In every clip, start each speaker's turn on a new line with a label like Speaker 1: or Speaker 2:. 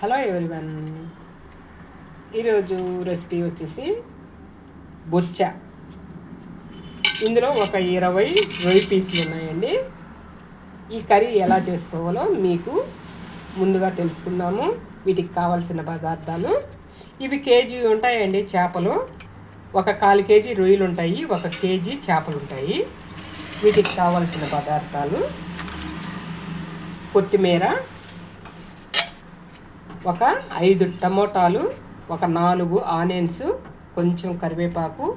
Speaker 1: Hello everyone ఈరోజు recipe వచ్చేసి బొచ్చ. ఇందులో ఒక ఇరవై రొయ్యి పీసులు ఉన్నాయండి. ఈ కర్రీ ఎలా చేసుకోవాలో మీకు ముందుగా తెలుసుకుందాము. వీటికి కావాల్సిన పదార్థాలు. ఇవి కేజీ ఉంటాయండి చేపలు. ఒక కాలు కేజీ రొయ్యలు ఉంటాయి ఒక కేజీ చేపలు ఉంటాయి. వీటికి కావాల్సిన పదార్థాలు. కొత్తిమీర ఒక ఐదు టమోటాలు ఒక నాలుగు ఆనియన్స్ కొంచెం కరివేపాకు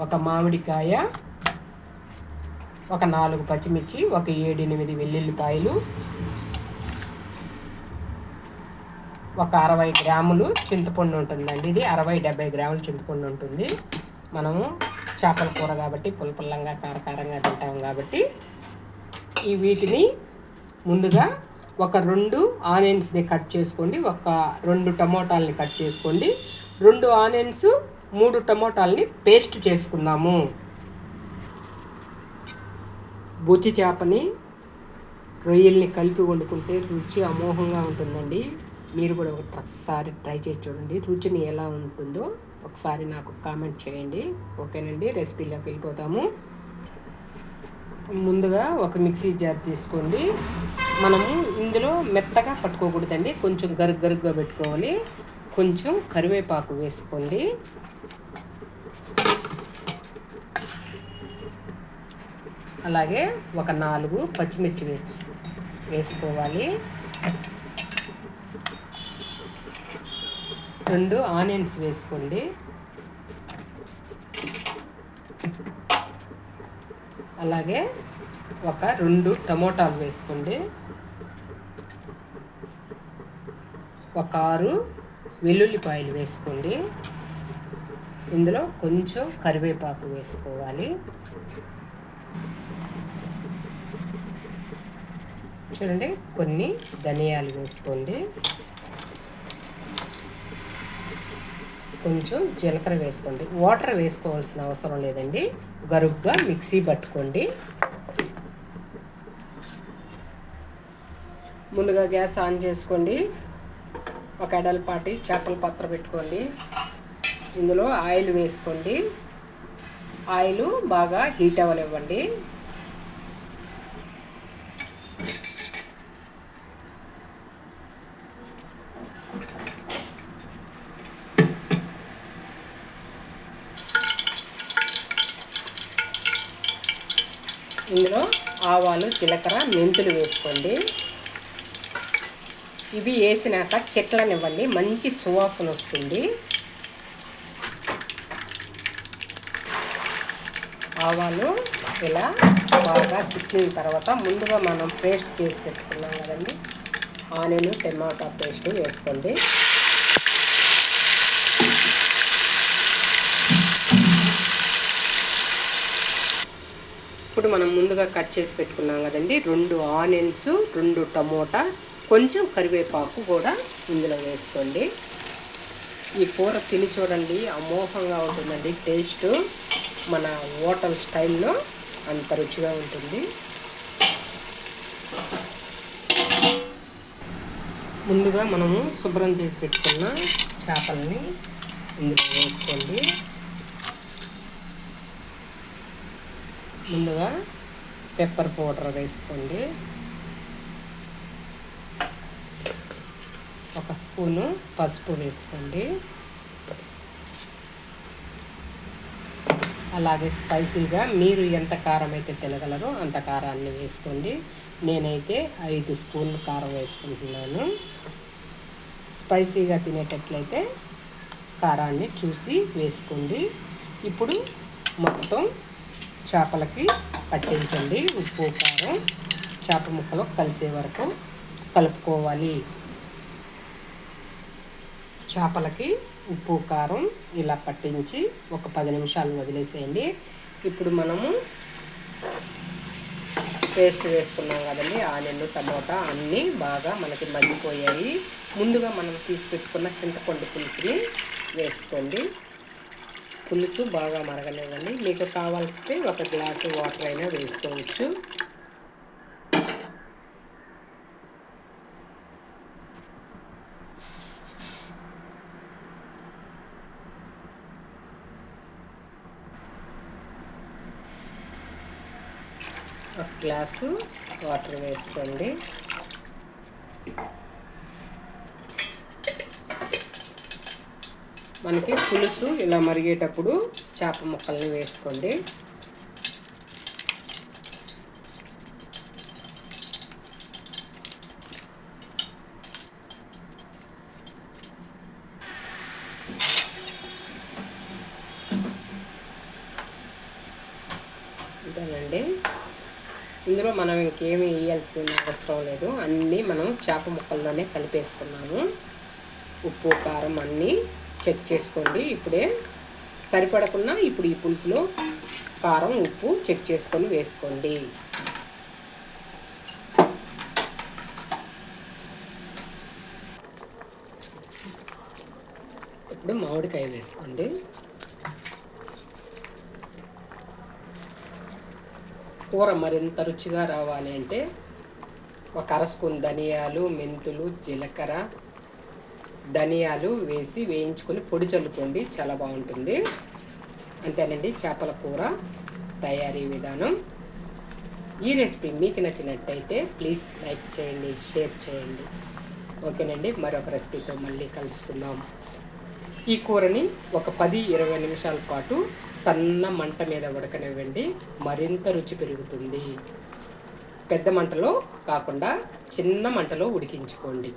Speaker 1: ఒక మామిడికాయ ఒక నాలుగు పచ్చిమిర్చి ఒక ఏడు ఎనిమిది వెల్లుల్లిపాయలు ఒక అరవై గ్రాములు చింతపండు ఉంటుందండి ఇది. అరవై డెబ్బై గ్రాములు చింతపండు ఉంటుంది. మనము చేపల కూర కాబట్టి పుల్లపుల్లంగా కారకారంగా తింటాం కాబట్టి ఈ వీటిని ముందుగా ఒక రెండు ఆనియన్స్ని కట్ చేసుకోండి ఒక రెండు టమోటాలని కట్ చేసుకోండి రెండు ఆనియన్స్ మూడు టమోటాలని పేస్ట్ చేసుకుందాము. బొచ్చి చేపని రొయ్యల్ని కలిపి వండుకుంటే రుచి అమోఘంగా ఉంటుందండి. మీరు కూడా ఒకసారి ట్రై చేసి చూడండి రుచిని ఎలా ఉంటుందో ఒకసారి నాకు కామెంట్ చేయండి. ఓకేనండి రెసిపీలోకి వెళ్ళిపోతాము. ముందుగా ఒక మిక్సీ జార్ తీసుకోండి. మనము ఇందులో మెత్తగా పట్టుకోకూడదండి. కొంచెం గరుగ్ గరుగ్గా పెట్టుకోవాలి. కొంచెం కరివేపాకు వేసుకోండి. అలాగే ఒక నాలుగు పచ్చిమిర్చి వేసు వేసుకోవాలి. రెండు ఆనియన్స్ వేసుకోండి. అలాగే ఒక రెండు టమోటాలు వేసుకోండి. ఒక ఆరు వెల్లుల్లిపాయలు వేసుకోండి. ఇందులో కొంచెం కరివేపాకు వేసుకోవాలి. చూడండి కొన్ని ధనియాలు వేసుకోండి. కొంచెం జీలకర్ర వేసుకోండి. వాటర్ వేసుకోవాల్సిన అవసరం లేదండి. గరుగ్గా మిక్సీ పట్టుకోండి. ముందుగా గ్యాస్ ఆన్ చేసుకోండి. ఒక ఎడలపాటి చేపల పాత్ర పెట్టుకోండి. ఇందులో ఆయిల్ వేసుకోండి. ఆయిల్ బాగా హీట్ అవ్వనివ్వండి. ఇందులో ఆవాలు జీలకర్ర మెంతులు వేసుకోండి. ఇవి వేసినాక చెట్లనివ్వండి మంచి సువాసన వస్తుంది. ఆవాలు ఇలా బాగా చిక్కిన తర్వాత ముందుగా మనం పేస్ట్ చేసి పెట్టుకున్నాం కదండి. ఆనియన్ టమాటా పేస్ట్ వేసుకోండి. ఇప్పుడు మనం ముందుగా కట్ చేసి పెట్టుకున్నాం కదండి. రెండు ఆనియన్స్ రెండు టమోటా కొంచెం కరివేపాకు కూడా ఇందులో వేసుకోండి. ఈ కూర తిని చూడండి అమోహంగా ఉంటుందండి. టేస్ట్ మన హోటల్ స్టైల్లో అంత రుచిగా ఉంటుంది. ముందుగా మనము శుభ్రం చేసి పెట్టుకున్న చేపల్ని ఇందులో వేసుకోండి. ముందుగా పెప్పర్ పౌడర్ వేసుకోండి ఒక స్పూను పసుపు వేసుకోండి. అలాగే స్పైసీగా మీరు ఎంత కారం అయితే తినగలరో అంత కారాన్ని వేసుకోండి. నేనైతే ఐదు స్పూన్లు కారం వేసుకుంటున్నాను. స్పైసీగా తినేటట్లయితే కారాన్ని చూసి వేసుకోండి. ఇప్పుడు మొత్తం చేపలకి పట్టించండి ఉప్పు కారం. చేప ముక్కలు కలిసే వరకు కలుపుకోవాలి. చేపలకి ఉప్పు కారం ఇలా పట్టించి ఒక పది నిమిషాలు వదిలేసేయండి. ఇప్పుడు మనము పేస్ట్ వేసుకున్నాం కదండి ఆనియన్లు టమోటా అన్నీ బాగా మనకి మగ్గిపోయాయి. ముందుగా మనం తీసి పెట్టుకున్న చింతపండు పులుసుని వేసుకోండి. పులుసు బాగా మరగలేదండి మీకు కావాల్సితే ఒక గ్లాసు వాటర్ అయినా వేసుకోవచ్చు. ఒక గ్లాసు వాటర్ వేసుకోండి. మనకి పులుసు ఇలా మరిగేటప్పుడు చేప ముక్కల్ని వేసుకోండి. ఇందులో మనం ఇంకేమి వేయాల్సిన అవసరం లేదు. అన్నీ మనం చేప ముక్కల్లోనే కలిపేసుకున్నాము. ఉప్పు కారం అన్నీ చెక్ చేసుకోండి. ఇప్పుడే సరిపడకుండా ఇప్పుడు ఈ పులుసులో కారం ఉప్పు చెక్ చేసుకొని వేసుకోండి. ఇప్పుడు మామిడికాయ వేసుకోండి. కూర మరింత రుచిగా రావాలి అంటే ఒక అరసుకుని ధనియాలు మెంతులు జీలకర్ర ధనియాలు వేసి వేయించుకొని పొడి చల్లుకోండి. చాలా బాగుంటుంది. అంతేనండి చేపల కూర తయారీ విధానం. ఈ రెసిపీ మీకు నచ్చినట్టయితే ప్లీజ్ లైక్ చేయండి షేర్ చేయండి. ఓకేనండి మరొక రెసిపీతో మళ్ళీ కలుసుకుందాం. ఈ కూరని ఒక పది ఇరవై నిమిషాల పాటు సన్న మంట మీద ఉడకనివ్వండి. మరింత రుచి పెరుగుతుంది. పెద్ద మంటలో కాకుండా చిన్న మంటలో ఉడికించుకోండి.